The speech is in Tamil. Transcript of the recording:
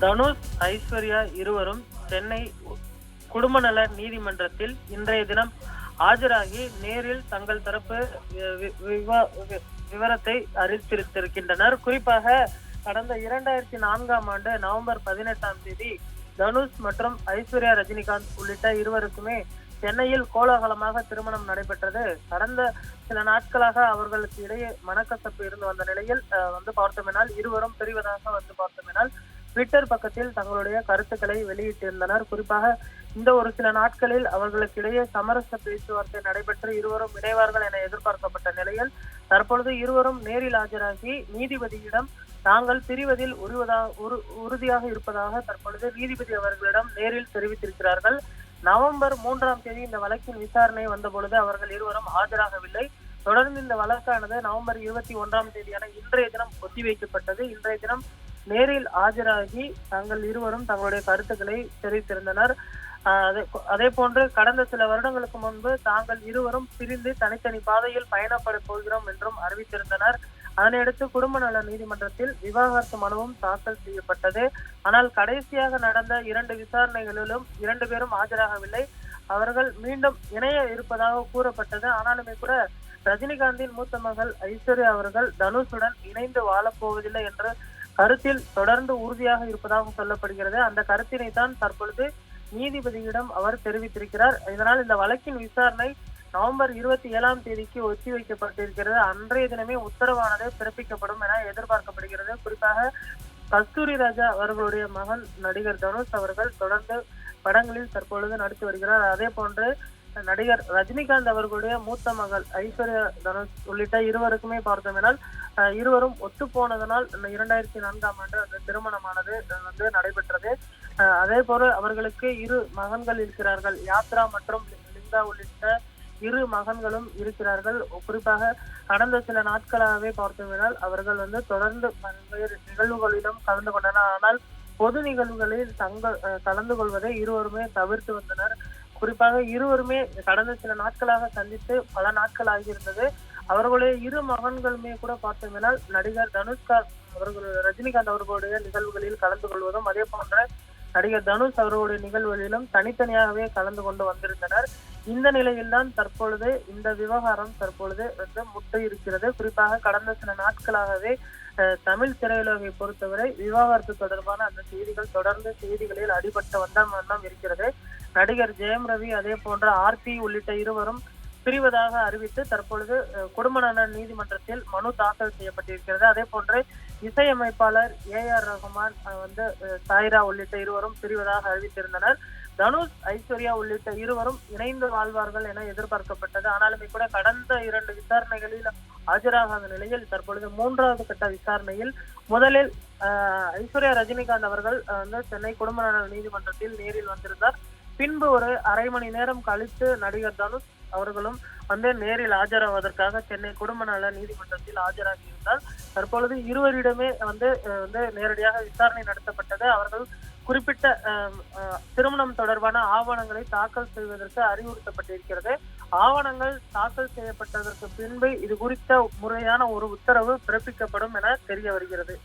தனுஷ் ஐஸ்வர்யா இருவரும் சென்னை குடும்ப நல நீதிமன்றத்தில் இன்றைய தினம் ஆஜராகி நேரில் தங்கள் தரப்பு வி- விவா- வி- விவரத்தை அறிவித்திருக்கின்றனர் குறிப்பாக கடந்த இரண்டாயிரத்தி நான்காம் ஆண்டு நவம்பர் பதினெட்டாம் தேதி தனுஷ் மற்றும் ஐஸ்வர்யா ரஜினிகாந்த் உள்ளிட்ட இருவருக்குமே சென்னையில் கோலாகலமாக திருமணம் நடைபெற்றது. கடந்த சில நாட்களாக அவர்களுக்கு இடையே மனக்கசப்பு இருந்து வந்த நிலையில் வந்து பார்த்தோமெனால் இருவரும் பிரிவதாக வந்து பார்த்தோமெனால் ட்விட்டர் பக்கத்தில் தங்களுடைய கருத்துக்களை வெளியிட்டிருந்தனர். குறிப்பாக இந்த ஒரு சில நாட்களில் அவர்களுக்கிடையே சமரச பேச்சுவார்த்தை நடைபெற்று இருவரும் இணைவார்கள் என எதிர்பார்க்கப்பட்ட நிலையில் தற்பொழுது இருவரும் நேரில் ஆஜராகி நீதிபதியிடம் தாங்கள் பிரிவதில் உருவதா உரு- உறுதியாக இருப்பதாக தற்பொழுது நீதிபதி அவர்களிடம் நேரில் தெரிவித்திருக்கிறார்கள். நவம்பர் மூன்றாம் தேதி இந்த வழக்கின் விசாரணை வந்தபொழுது அவர்கள் இருவரும் ஆஜராகவில்லை. தொடர்ந்து இந்த வழக்கானது நவம்பர் இருபத்தி ஒன்றாம் தேதியான இன்றைய தினம் ஒத்திவைக்கப்பட்டது. இன்றைய தினம் நேரில் ஆஜராகி தங்கள் இருவரும் தங்களுடைய கருத்துக்களை தெரிவித்திருந்தனர். அதே அதே போன்று கடந்த சில வருடங்களுக்கு முன்பு தாங்கள் இருவரும் பிரிந்து தனித்தனி பாதையில் பயணப்பட போகிறோம் என்றும் அறிவித்திருந்தனர். அதனையடுத்து குடும்ப நல நீதிமன்றத்தில் விவாகரத்து மனுவும் தாக்கல் செய்யப்பட்டது. ஆனால் கடைசியாக நடந்த இரண்டு விசாரணைகளிலும் இரண்டு பேரும் ஆஜராகவில்லை. அவர்கள் மீண்டும் இணைய இருப்பதாக கூறப்பட்டது. ஆனாலுமே கூட ரஜினிகாந்தின் மூத்த மகள் ஐஸ்வர்யா அவர்கள் தனுஷுடன் இணைந்து வாழப்போவதில்லை என்று கருத்தில் தொடர்ந்து உறுதியாக இருப்பதாக சொல்லப்படுகிறது. அந்த கருத்தினை தான் தற்பொழுது நீதிபதியிடம் அவர் தெரிவித்திருக்கிறார். இதனால் இந்த வழக்கின் விசாரணை நவம்பர் இருபத்தி ஏழாம் தேதிக்கு ஒத்திவைக்கப்பட்டிருக்கிறது அன்றைய தினமே உத்தரவானது பிறப்பிக்கப்படும் என எதிர்பார்க்கப்படுகிறது. குறிப்பாக கஸ்தூரி ராஜா அவர்களுடைய மகன் நடிகர் தனுஷ் அவர்கள் தொடர்ந்து படங்களில் தற்பொழுது நடித்து வருகிறார். அதே போன்று நடிகர் ரஜினிகாந்த் அவர்களுடைய மூத்த மகள் ஐஸ்வர்யா தனுஷ் உள்ளிட்ட இருவருக்குமே பார்த்தோம் இருவரும் ஒத்து போனதனால் இந்த இரண்டாயிரத்தி நான்காம் ஆண்டு அந்த திருமணமானது வந்து நடைபெற்றது. அதே போல அவர்களுக்கு இரு மகன்கள் இருக்கிறார்கள். யாத்ரா மற்றும் லிங்கா உள்ளிட்ட இரு மகன்களும் இருக்கிறார்கள். குறிப்பாக கடந்த சில நாட்களாகவே பார்த்தோம்னால் அவர்கள் வந்து தொடர்ந்து பல்வேறு நிகழ்வுகளிலும் கலந்து கொண்டனர். ஆனால் பொது நிகழ்வுகளில் தங்க கலந்து கொள்வதை இருவருமே தவிர்த்து வந்தனர். குறிப்பாக இருவருமே கடந்த சில நாட்களாக சந்தித்து பல நாட்கள் ஆகியிருந்தது. அவர்களுடைய இரு மகன்களுமே கூட பார்த்தீங்கனால் நடிகர் தனுஷ்கார் அவர்கள் ரஜினிகாந்த் அவர்களுடைய நிகழ்வுகளில் கலந்து கொள்வதும் அதே போன்ற நடிகர் தனுஷ் அவர்களுடைய நிகழ்வுகளிலும் தனித்தனியாகவே கலந்து கொண்டு வந்திருந்தனர். இந்த நிலையில்தான் தற்பொழுது இந்த விவகாரம் தற்பொழுது வந்து முட்டை இருக்கிறது குறிப்பாக கடந்த சில நாட்களாகவே அஹ், தமிழ் திரையுலகை பொறுத்தவரை விவாகரத்து தொடர்பான அந்த செய்திகள் தொடர்ந்து செய்திகளில் அடிபட்ட வந்த வண்ணம் இருக்கிறது. நடிகர் ஜெயம் ரவி அதே போன்ற ஆர்பி உள்ளிட்ட இருவரும் பிரிவதாக அறிவித்து தற்பொழுது அஹ், குடும்ப நீதிமன்றத்தில் மனு தாக்கல் செய்யப்பட்டிருக்கிறது. அதே போன்று இசையமைப்பாளர் ஏ ஆர் ரகுமான் வந்து சாய்ரா உள்ளிட்ட இருவரும் பிரிவதாக அறிவித்திருந்தனர். தனுஷ் ஐஸ்வர்யா உள்ளிட்ட இருவரும் இணைந்து வாழ்வார்கள் என எதிர்பார்க்கப்பட்டது. ஆனாலுமே கூட கடந்த இரண்டு விசாரணைகளில் ஆஜராகாத நிலையில் தற்பொழுது மூன்றாவது கட்ட விசாரணையில் முதலில் அஹ், ஐஸ்வர்யா ரஜினிகாந்த் அவர்கள் வந்து சென்னை குடும்ப நல நீதிமன்றத்தில் நேரில் வந்திருந்தார். பின்பு ஒரு அரை மணி நேரம் கழித்து நடிகர் தனுஷ் அவர்களும் வந்து நேரில் ஆஜராவதற்காக சென்னை குடும்ப நல நீதிமன்றத்தில் ஆஜராகியிருந்தார். தற்பொழுது இருவரிடமே வந்து வந்து நேரடியாக விசாரணை நடத்தப்பட்டது. அவர்கள் குறிப்பிட்ட திருமணம் தொடர்பான ஆவணங்களை தாக்கல் செய்வதற்கு அறிவுறுத்தப்பட்டிருக்கிறது. ஆவணங்கள் தாக்கல் செய்யப்பட்டதற்கு பின்பு இது குறித்த முறையான ஒரு உத்தரவு பிறப்பிக்கப்படும் என தெரிய வருகிறது.